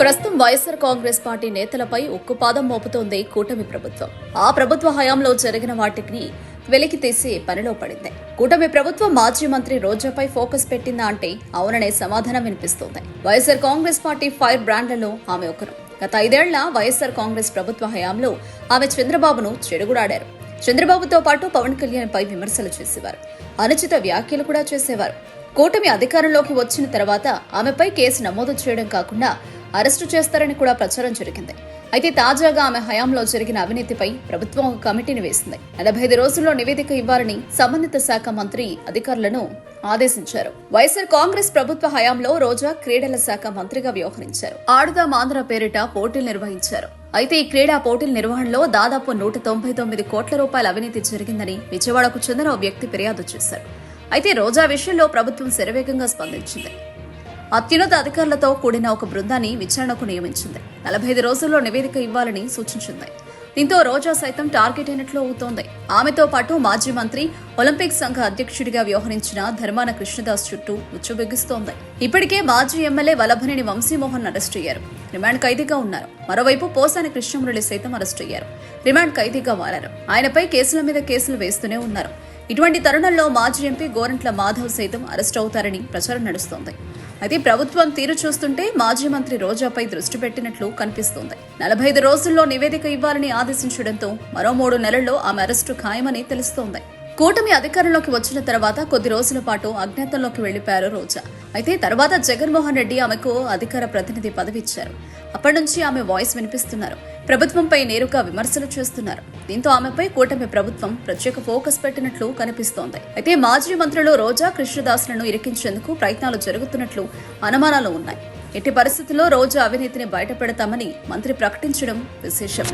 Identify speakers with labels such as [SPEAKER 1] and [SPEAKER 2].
[SPEAKER 1] ప్రస్తుతం వైఎస్ఆర్ కాంగ్రెస్ పార్టీ నేతలపై ఉక్కుపాదం మోపుతోంది కూటమి ప్రభుత్వం. ఆ ప్రభుత్వ హయాంలో జరిగిన వాటిని వెలికి తీసి పనిలో పడింది. కూటమి ప్రభుత్వం మాజీ మంత్రి రోజాపై ఫోకస్ పెట్టిందా అంటే అవుననే సమాధానం వినిపిస్తోంది. వైఎస్ఆర్ కాంగ్రెస్ పార్టీ ఫైర్ బ్రాండ్లలో ఆమె ఒకరు. గత ఐదేళ్ళ వైఎస్ఆర్ కాంగ్రెస్ ప్రభుత్వ హయాంలో ఆమె చంద్రబాబును చెడుగుడాడారు. చంద్రబాబుతో పాటు పవన్ కళ్యాణ్ పై విమర్శలు చేసేవారు. అనుచిత వ్యాఖ్యలు కూడా చేసేవారు. కూటమి అధికారంలోకి వచ్చిన తర్వాత ఆమెపై కేసు నమోదు చేయడం కాకుండా అరెస్టు చేస్తారని కూడా ప్రచారం జరిగింది. అయితే తాజాగా ఆమె హయాంలో జరిగిన అవినీతిపై ప్రభుత్వం ఒక కమిటీని వేసింది. నలభై ఐదు రోజుల్లో నివేదిక ఇవ్వాలని సంబంధిత శాఖ మంత్రి అధికారులను ఆదేశించారు. వైఎస్ఆర్ కాంగ్రెస్ ప్రభుత్వ హయాంలో రోజా క్రీడల శాఖ మంత్రిగా వ్యవహరించారు. ఆడుదాం ఆంధ్ర పేరిట పోటీలు నిర్వహించారు. అయితే ఈ క్రీడా పోటీల నిర్వహణలో దాదాపు నూట తొంభై తొమ్మిది కోట్ల రూపాయల అవినీతి జరిగిందని విజయవాడకు చెందిన ఓ వ్యక్తి ఫిర్యాదు చేశారు. అయితే రోజా విషయంలో ప్రభుత్వం శరవేగంగా స్పందించింది. అత్యున్నత అధికారులతో కూడిన ఒక బృందాన్ని విచారణకు నియమించింది. నలభై ఐదు రోజుల్లో నివేదిక ఇవ్వాలని సూచించింది. దీంతో రోజా సైతం టార్గెట్ అయినట్లు అవుతోంది ఆమెతో పాటు మాజీ మంత్రి ఒలింపిక్ సంఘ అధ్యక్షుడిగా వ్యవహరించిన ధర్మాన కృష్ణదాస్ చుట్టూ ఉచ్చుబెగ్గిస్తోంది ఇప్పటికే మాజీ ఎమ్మెల్యే వలభనేని వంశీమోహన్ అరెస్ట్ అయ్యారు. రిమాండ్ ఖైదీగా ఉన్నారు. మరోవైపు పోసాని కృష్ణమురళి సైతం అరెస్ట్ అయ్యారు. రిమాండ్ ఖైదీగా మారారు. ఆయనపై కేసుల మీద కేసులు వేస్తూనే ఉన్నారు. ఇటువంటి తరుణంలో మాజీ ఎంపీ గోరంట్ల మాధవ్ సైతం అరెస్ట్ అవుతారని ప్రచారం నడుస్తోంది. అయితే ప్రభుత్వం తీరు చూస్తుంటే మాజీ మంత్రి రోజాపై దృష్టి పెట్టినట్లు కనిపిస్తోంది. నలభై ఐదు రోజుల్లో నివేదిక ఇవ్వాలని ఆదేశించడంతో మరో మూడు నెలల్లో ఆమె అరెస్టు ఖాయమని తెలుస్తోంది. కూటమి అధికారంలోకి వచ్చిన తర్వాత కొద్ది రోజుల పాటు అజ్ఞాతంలోకి వెళ్ళిపోయారు రోజా. అయితే తర్వాత జగన్మోహన్ రెడ్డి ఆమెకు అధికార ప్రతినిధి పదవి ఇచ్చారు అప్పటి నుంచి ఆమె వాయిస్ వినిపిస్తున్నారు. ప్రభుత్వంపై నేరుగా విమర్శలు చేస్తున్నారు. దీంతో ఆమెపై కూటమి ప్రభుత్వం ప్రత్యేక ఫోకస్ పెట్టినట్లు కనిపిస్తోంది. అయితే మాజీ మంత్రులు రోజా కృష్ణదాసులను ఇరికించేందుకు ప్రయత్నాలు జరుగుతున్నట్లు అనుమానాలు ఉన్నాయి. ఎట్టి పరిస్థితుల్లో రోజా అవినీతిని బయటపెడతామని మంత్రి ప్రకటించడం విశేషం.